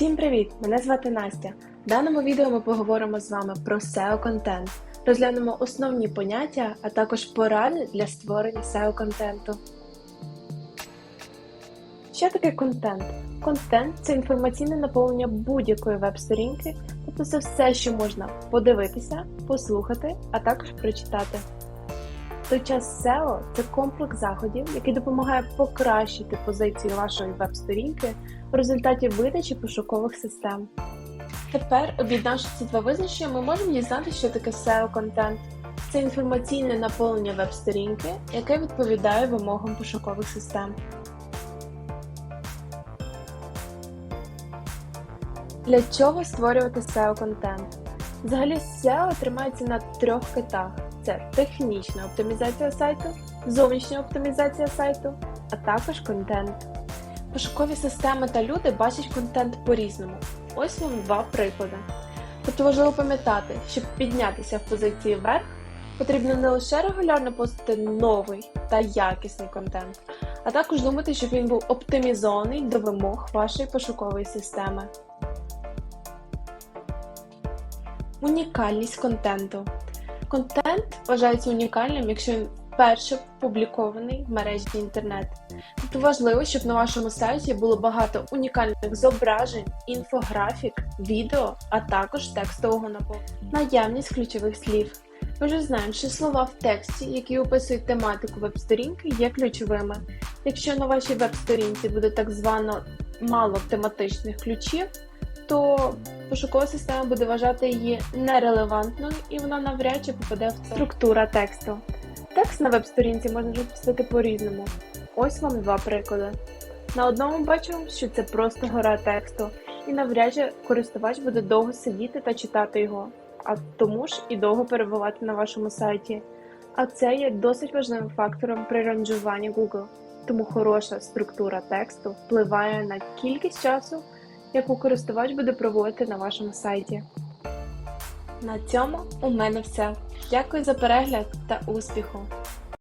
Всім привіт! Мене звати Настя. В даному відео ми поговоримо з вами про SEO контент. Розглянемо основні поняття, а також поради для створення SEO контенту. Що таке контент? Контент це інформаційне наповнення будь-якої веб-сторінки, тобто це все, що можна подивитися, послухати, а також прочитати. Той час SEO – це комплекс заходів, який допомагає покращити позицію вашої веб-сторінки в результаті видачі пошукових систем. Тепер, об'єднавши ці два визначення, ми можемо дізнатися, що таке SEO-контент. Це інформаційне наповнення веб-сторінки, яке відповідає вимогам пошукових систем. Для чого створювати SEO-контент? Взагалі SEO тримається на трьох китах: це технічна оптимізація сайту, зовнішня оптимізація сайту, а також контент. Пошукові системи та люди бачать контент по-різному. Ось вам два приклади. Тобто важливо пам'ятати, щоб піднятися в позиції вверх, потрібно не лише регулярно постити новий та якісний контент, а також думати, щоб він був оптимізований до вимог вашої пошукової системи. Унікальність контенту. Контент вважається унікальним, якщо він вперше опублікований в мережі інтернет. Тобто важливо, щоб на вашому сайті було багато унікальних зображень, інфографік, відео, а також текстового наповнення. Наявність ключових слів. Ми вже знаємо, що слова в тексті, які описують тематику веб-сторінки, є ключовими. Якщо на вашій веб-сторінці буде так звано мало тематичних ключів, то пошукова система буде вважати її нерелевантною і вона навряд чи попаде в це. Структура тексту. Текст на веб-сторінці можна записати по-різному. Ось вам два приклади. На одному бачимо, що це просто гора тексту, і навряд чи користувач буде довго сидіти та читати його, а тому ж і довго перебувати на вашому сайті. А це є досить важливим фактором при ранжуванні Google, тому хороша структура тексту впливає на кількість часу, яку користувач буде проводити на вашому сайті. На цьому у мене все. Дякую за перегляд та успіху!